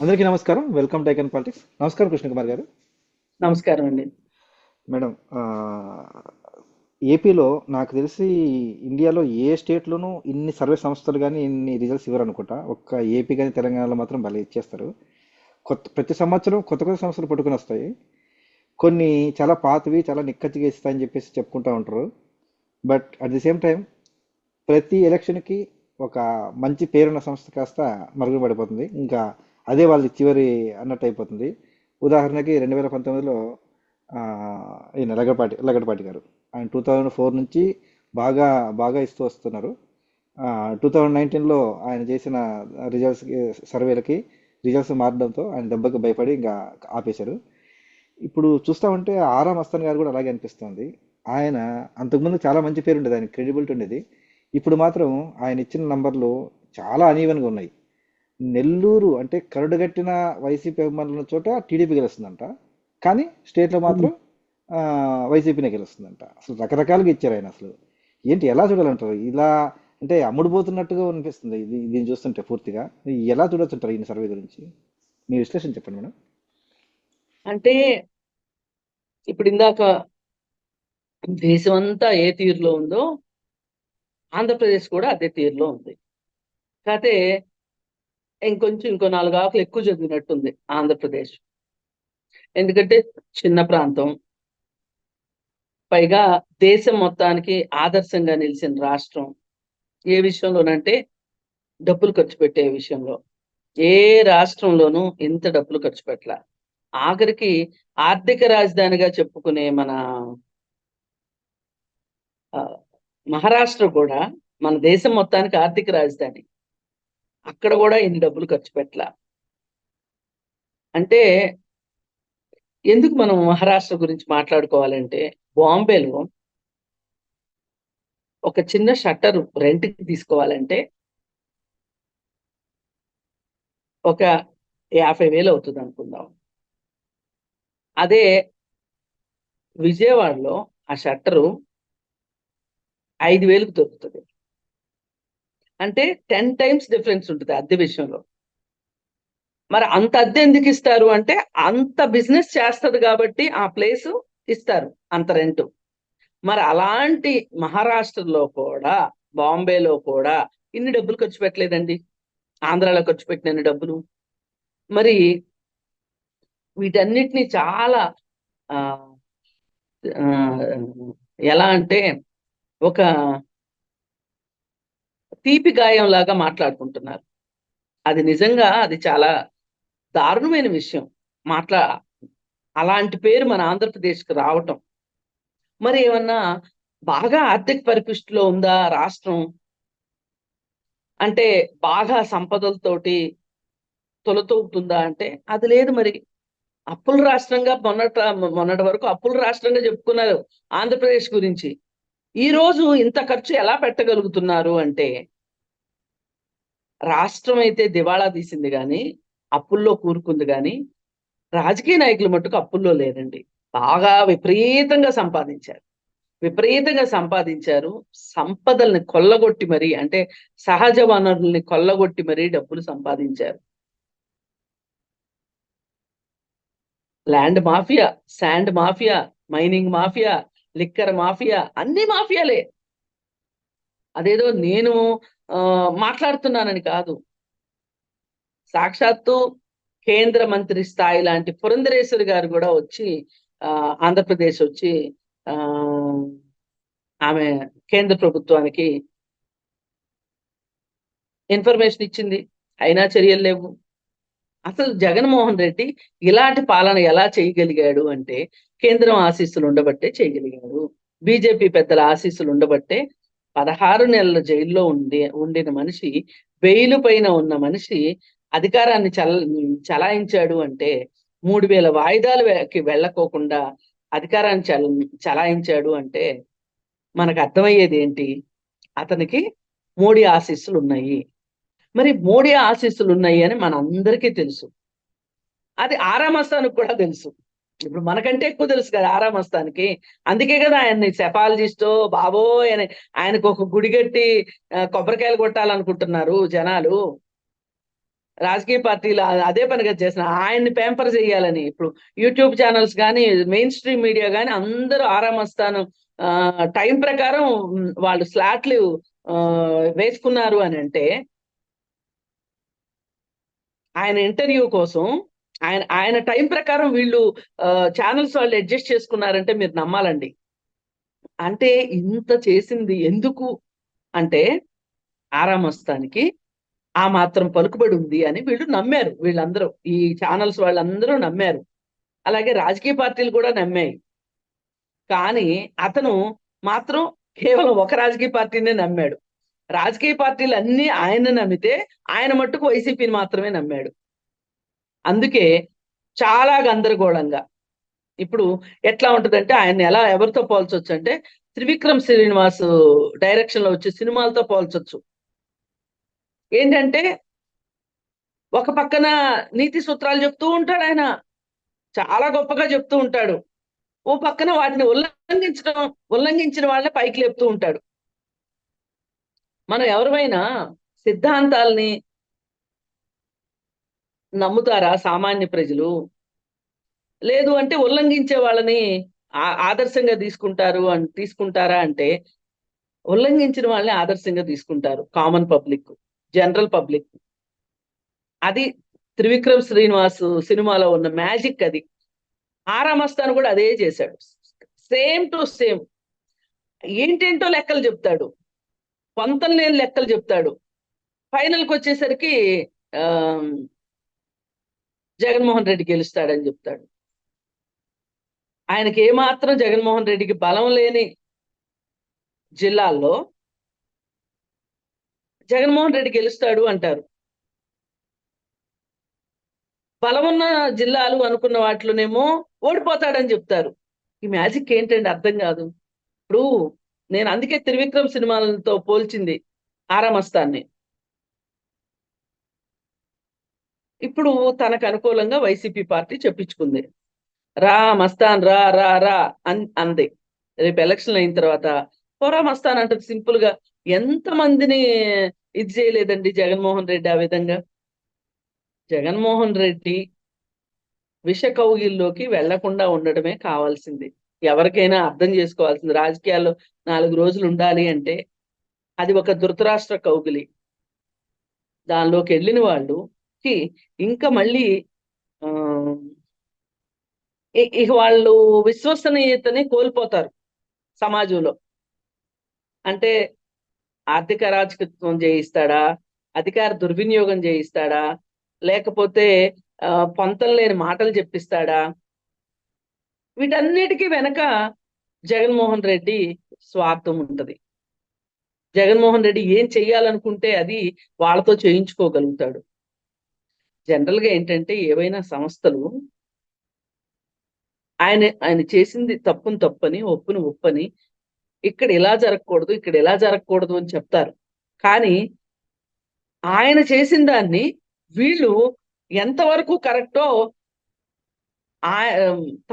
అందరికీ నమస్కారం. Welcome to icon politics నమస్కారం కృష్ణ కుమార్ గారు. నమస్కారం అండి. మేడం ఏపీలో నాకు తెలిసి ఇండియాలో ఏ స్టేట్లోనూ ఇన్ని సర్వే సంస్థలు కానీ ఇన్ని రిజల్ట్స్ ఇవ్వరు అనుకుంటా ఒక్క ఏపీ కానీ తెలంగాణలో మాత్రం భలే ఇచ్చేస్తారు. కొత్త ప్రతి సంవత్సరం కొత్త కొత్త సంస్థలు పట్టుకొని వస్తాయి. కొన్ని చాలా పాతవి చాలా నిక్కచ్చిగా ఇస్తాయని చెప్పేసి చెప్పుకుంటూ ఉంటారు. But at the same time ప్రతి ఎలక్షన్కి ఒక మంచి పేరున్న సంస్థ కాస్త మరుగున పడిపోతుంది. ఇంకా అదే వాళ్ళ చివరి అన్నట్టు అయిపోతుంది. ఉదాహరణకి రెండు వేల పంతొమ్మిదిలో ఈయన లగడపాటి లగడపాటి గారు. ఆయన టూ థౌజండ్ ఫోర్ నుంచి బాగా బాగా ఇస్తూ వస్తున్నారు. టూ థౌజండ్ నైన్టీన్లో ఆయన చేసిన రిజల్ట్స్ సర్వేలకి రిజల్ట్స్ మారడంతో ఆయన దెబ్బకి భయపడి ఇంకా ఆపేశారు. ఇప్పుడు చూస్తా ఉంటే ఆరా మస్తాన్ గారు కూడా అలాగే అనిపిస్తుంది. ఆయన అంతకుముందు చాలా మంచి పేరు ఉండేది ఆయన క్రెడిబిలిటీ ఉండేది. ఇప్పుడు మాత్రం ఆయన ఇచ్చిన నంబర్లు చాలా అనీవెన్గా ఉన్నాయి. నెల్లూరు అంటే కరుడుగట్టిన వైసీపీ అభిమానుల చోట టీడీపీ గెలుస్తుందంట. కానీ స్టేట్లో మాత్రం వైసీపీనే గెలుస్తుందంట. అసలు రకరకాలుగా ఇచ్చారు ఆయన అసలు. ఏంటి ఎలా చూడాలంటారు? ఇలా అంటే అమ్ముడుపోతున్నట్టుగా అనిపిస్తుంది. ఇది దీన్ని చూస్తుంటే పూర్తిగా. ఎలా చూడొచ్చుంటారు ఈ సర్వే గురించి? మీ విశ్లేషణ చెప్పండి మేడం. అంటే ఇప్పుడు ఇందాక దేశం అంతా ఏ తీరులో ఉందో ఆంధ్రప్రదేశ్ కూడా అదే తీరులో ఉంది. కాకపోతే ఇంకొంచెం ఇంకో నాలుగు ఆకులు ఎక్కువ చదివినట్టుంది ఆంధ్రప్రదేశ్. ఎందుకంటే చిన్న ప్రాంతం. పైగా దేశం మొత్తానికి ఆదర్శంగా నిలిచిన రాష్ట్రం. ఏ విషయంలోనంటే డబ్బులు ఖర్చు పెట్టే విషయంలో. ఏ రాష్ట్రంలోనూ ఇంత డబ్బులు ఖర్చు పెట్టాల. ఆఖరికి ఆర్థిక రాజధానిగా చెప్పుకునే మన ఆ, మహారాష్ట్ర కూడా మన దేశం మొత్తానికి ఆర్థిక రాజధాని. అక్కడ కూడా ఇన్ని డబ్బులు ఖర్చు పెట్టలా? అంటే ఎందుకు మనం మహారాష్ట్ర గురించి మాట్లాడుకోవాలంటే బాంబేలో ఒక చిన్న షట్టర్ రెంట్కి తీసుకోవాలంటే ఒక యాభై వేలు అవుతుంది అనుకుందాం. అదే విజయవాడలో ఆ షట్టరు ఐదు వేలకు దొరుకుతుంది. అంటే టెన్ టైమ్స్ డిఫరెన్స్ ఉంటుంది అద్దె విషయంలో. మరి అంత అద్దె ఎందుకు ఇస్తారు అంటే అంత బిజినెస్ చేస్తుంది కాబట్టి ఆ ప్లేస్ ఇస్తారు అంత రెంట్. మరి అలాంటి మహారాష్ట్రలో కూడా బాంబేలో కూడా ఇన్ని డబ్బులు ఖర్చు పెట్టలేదండి. ఆంధ్రాలో ఖర్చు పెట్టిన డబ్బులు? మరి వీటన్నిటిని చాలా ఆ, ఎలా అంటే ఒక తీపి గాయం లాగా మాట్లాడుకుంటున్నారు. అది నిజంగా అది చాలా దారుణమైన విషయం. మాట్లా అలాంటి పేరు మన ఆంధ్రప్రదేశ్కి రావటం. మరి ఏమన్నా బాగా ఆర్థిక పరిపుష్టిలో ఉందా రాష్ట్రం? అంటే బాగా సంపదలతోటి తొలతూగుతుందా అంటే అది లేదు మరి. అప్పుల రాష్ట్రంగా మొన్నట మొన్నటి వరకు అప్పుల రాష్ట్రంగా చెప్పుకున్నారు ఆంధ్రప్రదేశ్ గురించి. ఈ రోజు ఇంత ఖర్చు ఎలా పెట్టగలుగుతున్నారు అంటే రాష్ట్రం అయితే దివాళా తీసింది కానీ అప్పుల్లో కూరుకుంది కానీ రాజకీయ నాయకులు మట్టుకు అప్పుల్లో లేరండి. బాగా విపరీతంగా సంపాదించారు. విపరీతంగా సంపాదించారు. సంపదల్ని కొల్లగొట్టి మరి అంటే సహజ వనరుల్ని కొల్లగొట్టి మరీ డబ్బులు సంపాదించారు. Land mafia sand mafia mining mafia liquor mafia అన్ని మాఫియాలే. అదేదో నేను మాట్లాడుతున్నానని కాదు. సాక్షాత్తు కేంద్ర మంత్రి స్థాయి లాంటి పురంధరేశ్వరి గారు కూడా వచ్చి ఆ, ఆంధ్రప్రదేశ్ వచ్చి ఆ ఆమె కేంద్ర ప్రభుత్వానికి ఇన్ఫర్మేషన్ ఇచ్చింది. అయినా చర్యలు లేవు. అసలు జగన్మోహన్ రెడ్డి ఇలాంటి పాలన ఎలా చేయగలిగాడు అంటే కేంద్రం ఆశీస్సులు ఉండబట్టే చేయగలిగాడు. బీజేపీ పెద్దల ఆశీస్సులు ఉండబట్టే పదహారు నెలల జైల్లో ఉండి ఉండిన మనిషి బెయిలు పైన ఉన్న మనిషి అధికారాన్ని చల చలాయించాడు అంటే మూడు వేల వాయిదాలకి వెళ్ళకోకుండా అధికారాన్ని చల చలాయించాడు అంటే మనకు అర్థమయ్యేది ఏంటి? అతనికి మోడీ ఆశీస్సులు ఉన్నాయి. మరి మోడీ ఆశీస్సులు ఉన్నాయి అని మన అందరికీ తెలుసు. అది ఆరామస్థానికి కూడా తెలుసు. ఇప్పుడు మనకంటే ఎక్కువ తెలుసు కదా ఆరామస్తానికి అందుకే కదా ఆయన్ని సెఫాలజిస్టో బాబో ఆయన ఆయనకు ఒక గుడి కట్టి కొబ్బరికాయలు కొట్టాలనుకుంటున్నారు జనాలు. రాజకీయ పార్టీలు అ- అదే పనిగా చేసిన ఆయన్ని పేంపర్ చేయాలని ఇప్పుడు యూట్యూబ్ ఛానల్స్ కానీ మెయిన్ స్ట్రీమ్ మీడియా కానీ అందరూ ఆరామస్తాను టైం ప్రకారం వాళ్ళు స్లాట్లు వేసుకున్నారు అని అంటే ఆయన ఇంటర్వ్యూ కోసం ఆయన ఆయన టైం ప్రకారం వీళ్ళు ఛానల్స్ వాళ్ళు అడ్జస్ట్ చేసుకున్నారంటే మీరు నమ్మాలండి. అంటే ఇంత చేసింది ఎందుకు అంటే ఆరామస్తానికి ఆ మాత్రం పలుకుబడి ఉంది అని వీళ్ళు నమ్మారు వీళ్ళందరూ. ఈ ఛానల్స్ వాళ్ళందరూ నమ్మారు. అలాగే రాజకీయ పార్టీలు కూడా నమ్మాయి. కానీ అతను మాత్రం కేవలం ఒక రాజకీయ పార్టీనే నమ్మాడు. రాజకీయ పార్టీలు అన్ని ఆయన నమ్మితే ఆయన మట్టుకు వైసీపీని మాత్రమే నమ్మాడు. అందుకే చాలా గందరగోళంగా. ఇప్పుడు ఎట్లా ఉంటదంటే ఆయన ఎలా ఎవరితో పోల్చొచ్చు అంటే త్రివిక్రమ్ శ్రీనివాస్ డైరెక్షన్లో వచ్చే సినిమాలతో పోల్చొచ్చు. ఏంటంటే ఒక పక్కన నీతి సూత్రాలు చెప్తూ ఉంటాడు ఆయన. చాలా గొప్పగా చెప్తూ ఉంటాడు. ఓ పక్కన వాటిని ఉల్లంఘించడం ఉల్లంఘించిన వాళ్ళని పైకి లేపుతూ ఉంటాడు. మనం ఎవరిమైనా సిద్ధాంతాల్ని నమ్ముతారా సామాన్య ప్రజలు? లేదు అంటే ఉల్లంఘించే వాళ్ళని ఆదర్శంగా తీసుకుంటారు అని తీసుకుంటారా అంటే ఉల్లంఘించిన వాళ్ళని ఆదర్శంగా తీసుకుంటారు కామన్ పబ్లిక్ జనరల్ పబ్లిక్ అది త్రివిక్రమ్ శ్రీనివాస్ సినిమాలో ఉన్న మ్యాజిక్ అది. ఆరామస్తాను కూడా అదే చేశాడు. Same to same. ఏంటేంటో లెక్కలు చెప్తాడు. పొంతం లేని లెక్కలు చెప్తాడు. ఫైనల్కి వచ్చేసరికి ఆ, జగన్మోహన్ రెడ్డి గెలుస్తాడని చెప్తాడు. ఆయనకి ఏమాత్రం జగన్మోహన్ రెడ్డికి బలం లేని జిల్లాల్లో జగన్మోహన్ రెడ్డి గెలుస్తాడు అంటారు. బలమున్న జిల్లాలు అనుకున్న వాటిలోనేమో ఓడిపోతాడని చెప్తారు. ఈ మ్యాజిక్ ఏంటండి అర్థం కాదు. ఇప్పుడు నేను అందుకే త్రివిక్రమ్ సినిమాలతో పోల్చింది ఆరామస్తాన్ని. ఇప్పుడు తనకు అనుకూలంగా వైసీపీ పార్టీ చెప్పించుకుంది. రా మస్తాన్ రా రా రా అన్ అంది. రేపు ఎలక్షన్ అయిన తర్వాత పోరా మస్తాన్ అంటే సింపుల్గా. ఎంత మందిని ఇది చేయలేదండి జగన్మోహన్ రెడ్డి ఆ విధంగా? జగన్మోహన్ రెడ్డి విష కౌగిల్లోకి వెళ్ళకుండా ఉండడమే కావాల్సింది. ఎవరికైనా అర్థం చేసుకోవాల్సింది. రాజకీయాల్లో నాలుగు రోజులు ఉండాలి అంటే అది ఒక ధృతరాష్ట్ర కౌగిలి. దానిలోకి వెళ్ళిన వాళ్ళు కి ఇంకా మళ్ళీ ఆ ఇక వాళ్ళు విశ్వసనీయతని కోల్పోతారు సమాజంలో. అంటే ఆర్థిక రాజకత్వం చేయిస్తాడా? అధికార దుర్వినియోగం చేయిస్తాడా? లేకపోతే ఆ, పొంతం లేని మాటలు చెప్పిస్తాడా? వీటన్నిటికీ వెనక జగన్మోహన్ రెడ్డి స్వార్థం ఉంటది. జగన్మోహన్ రెడ్డి ఏం చెయ్యాలనుకుంటే అది వాళ్ళతో చేయించుకోగలుగుతాడు. జనరల్గా ఏంటంటే ఏవైనా సంస్థలు ఆయన ఆయన చేసింది తప్పును తప్పని ఒప్పును ఒప్పని ఇక్కడ ఇలా జరగకూడదు ఇక్కడ ఇలా జరగకూడదు అని చెప్తారు. కానీ ఆయన చేసిన దాన్ని వీళ్ళు ఎంతవరకు కరెక్టో ఆ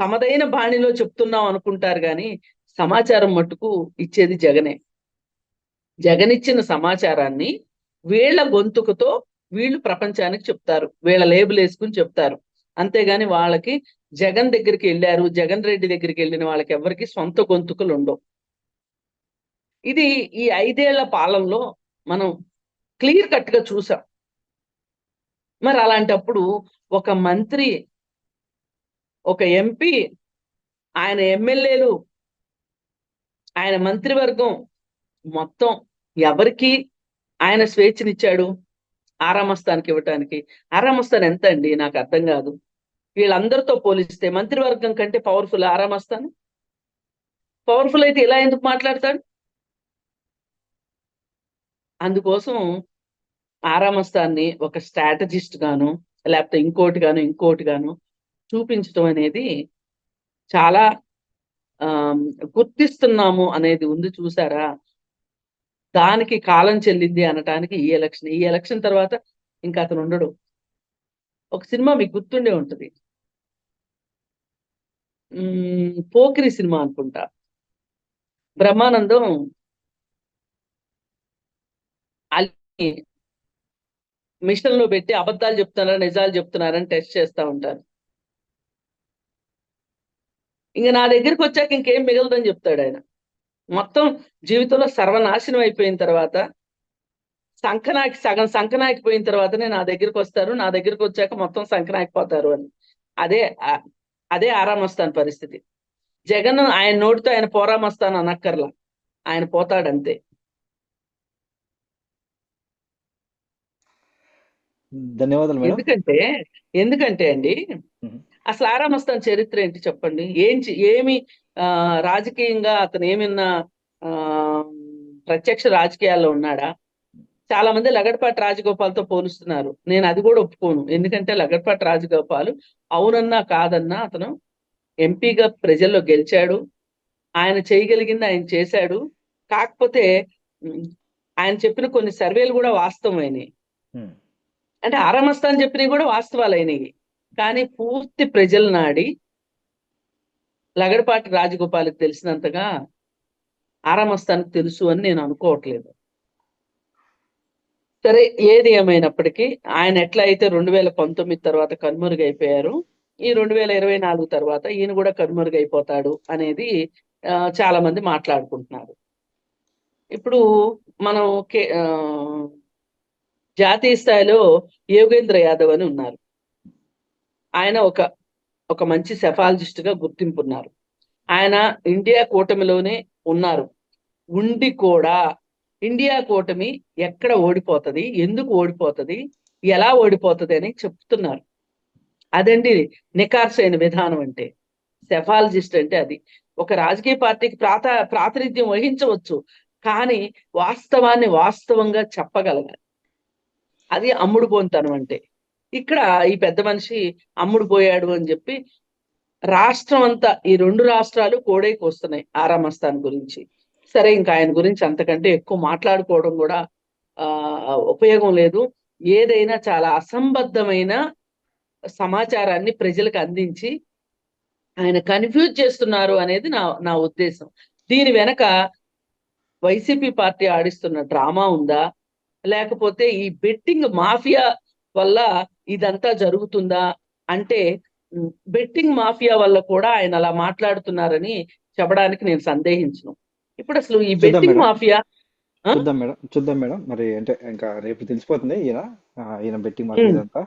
తమదైన బాణిలో చెప్తున్నాం అనుకుంటారు కానీ సమాచారం మట్టుకు ఇచ్చేది జగనే. జగన్ ఇచ్చిన సమాచారాన్ని వీళ్ళ గొంతుకుతో వీళ్ళు ప్రపంచానికి చెప్తారు వీళ్ళ లేబుల్ వేసుకుని చెప్తారు. అంతేగాని వాళ్ళకి జగన్ దగ్గరికి వెళ్ళారు జగన్ రెడ్డి దగ్గరికి వెళ్ళిన వాళ్ళకి ఎవరికి సొంత గొంతుకులు ఉండవు. ఇది ఈ ఐదేళ్ళ పాలనలో మనం క్లియర్ కట్గా చూసాం. మరి అలాంటప్పుడు ఒక మంత్రి ఒక ఎంపీ ఆయన ఎమ్మెల్యేలు ఆయన మంత్రివర్గం మొత్తం ఎవరికి ఆయన స్వేచ్ఛనిచ్చాడు? ఆరామస్థానికి ఇవ్వటానికి? ఆరామస్థానం ఎంత అండి? నాకు అర్థం కాదు. వీళ్ళందరితో పోలిస్తే మంత్రివర్గం కంటే పవర్ఫుల్ ఆరామస్థాన్ పవర్ఫుల్ అయితే ఇలా ఎందుకు మాట్లాడతాడు? అందుకోసం ఆరామస్థాన్ని ఒక స్ట్రాటజిస్ట్ గాను లేకపోతే ఇంకోటి గాను ఇంకోటి గాను చూపించడం అనేది చాలా ఆ గుర్తిస్తున్నాము అనేది ఉంది చూసారా? దానికి కాలం చెల్లింది అనటానికి ఈ ఎలక్షన్. ఈ ఎలక్షన్ తర్వాత ఇంకా అతను ఉండడు. ఒక సినిమా మీకు గుర్తుండే ఉంటుంది. పోకిరి సినిమా అనుకుంటా. బ్రహ్మానందం అలీ మిషన్లో పెట్టి అబద్ధాలు చెప్తున్నారా నిజాలు చెప్తున్నారని టెస్ట్ చేస్తా ఉంటారు. ఇంకా నా దగ్గరికి వచ్చాక ఇంకేం మిగలదని చెప్తాడు ఆయన. మొత్తం జీవితంలో సర్వనాశనం అయిపోయిన తర్వాత సంకనాకి సగం సంకనాకిపోయిన తర్వాతనే నా దగ్గరికి వస్తారు. నా దగ్గరికి వచ్చాక మొత్తం సంకనాకిపోతారు అని. అదే అదే ఆరామస్తాన్ పరిస్థితి. జగన్ ఆయన నోటితో ఆయన పోరామస్తాను అనక్కర్లా. ఆయన పోతాడంతే. ధన్యవాదాలు ఎందుకంటే ఎందుకంటే అండి. అసలు ఆరామస్తాన్ చరిత్ర ఏంటి చెప్పండి? ఏం ఏమి ఆ రాజకీయంగా అతను ఏమన్నా ప్రత్యక్ష రాజకీయాల్లో ఉన్నాడా? చాలా మంది లగడపాటి రాజగోపాల్తో పోలుస్తున్నారు. నేను అది కూడా ఒప్పుకోను. ఎందుకంటే లగడపాటి రాజగోపాల్ అవునన్నా కాదన్నా అతను ఎంపీగా ప్రజల్లో గెలిచాడు. ఆయన చేయగలిగింది ఆయన చేశాడు. కాకపోతే ఆయన చెప్పిన కొన్ని సర్వేలు కూడా వాస్తవమైనవి. అంటే ఆరామస్తాన్ చెప్పినవి కూడా వాస్తవాలు అయినవి కానీ పూర్తి ప్రజల నాడి లగడపాటి రాజగోపాల్కి తెలిసినంతగా ఆరామస్థానికి తెలుసు అని నేను అనుకోవట్లేదు. సరే ఏది ఏమైనప్పటికీ ఆయన ఎట్లా అయితే రెండు వేల పంతొమ్మిది తర్వాత కనుమరుగైపోయారు ఈ రెండు వేల ఇరవై నాలుగు తర్వాత ఈయన కూడా కనుమరుగైపోతాడు అనేది ఆ, చాలా మంది మాట్లాడుకుంటున్నారు. ఇప్పుడు మనం కే- ఆ, జాతీయ స్థాయిలో యోగేంద్ర యాదవ్ అని ఉన్నారు. ఆయన ఒక ఒక మంచి సెఫాలజిస్ట్గా గుర్తింపు ఉన్నారు ఆయన ఇండియా కూటమిలోనే ఉన్నారు. ఉండి కూడా ఇండియా కూటమి ఎక్కడ ఓడిపోతది ఎందుకు ఓడిపోతది ఎలా ఓడిపోతది అని చెప్తున్నారు. అదండి నికార్సైన విధానం అంటే. సెఫాలజిస్ట్ అంటే అది. ఒక రాజకీయ పార్టీకి ప్రాత ప్రాతినిధ్యం వహించవచ్చు కానీ వాస్తవాన్ని వాస్తవంగా చెప్పగలగాలి. అది అమ్ముడు పోంతనం అంటే. ఇక్కడ ఈ పెద్ద మనిషి అమ్ముడు పోయాడు అని చెప్పి రాష్ట్రం అంతా ఈ రెండు రాష్ట్రాలు కోడైకి వస్తున్నాయి ఆరామస్థాన్ గురించి. సరే ఇంకా ఆయన గురించి అంతకంటే ఎక్కువ మాట్లాడుకోవడం కూడా ఆ ఉపయోగం లేదు. ఏదైనా చాలా అసంబద్ధమైన సమాచారాన్ని ప్రజలకు అందించి ఆయన కన్ఫ్యూజ్ చేస్తున్నారు అనేది నా నా ఉద్దేశం. దీని వెనక వైసీపీ పార్టీ ఆడిస్తున్న డ్రామా ఉందా? లేకపోతే ఈ బెట్టింగ్ మాఫియా వల్ల ఇదంతా జరుగుతుందా అంటే బెట్టింగ్ మాఫియా వల్ల కూడా ఆయన అలా మాట్లాడుతున్నారని చెప్పడానికి నేను సందేహించను ఇప్పుడు అసలు ఈ బెట్టింగ్. మాఫియా? చూద్దాం మేడం చూద్దాం మేడం మరి అంటే ఇంకా రేపు తెలిసిపోతుంది ఈయన ఈయన బెట్టింగ్. ఇదంతా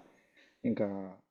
ఇంకా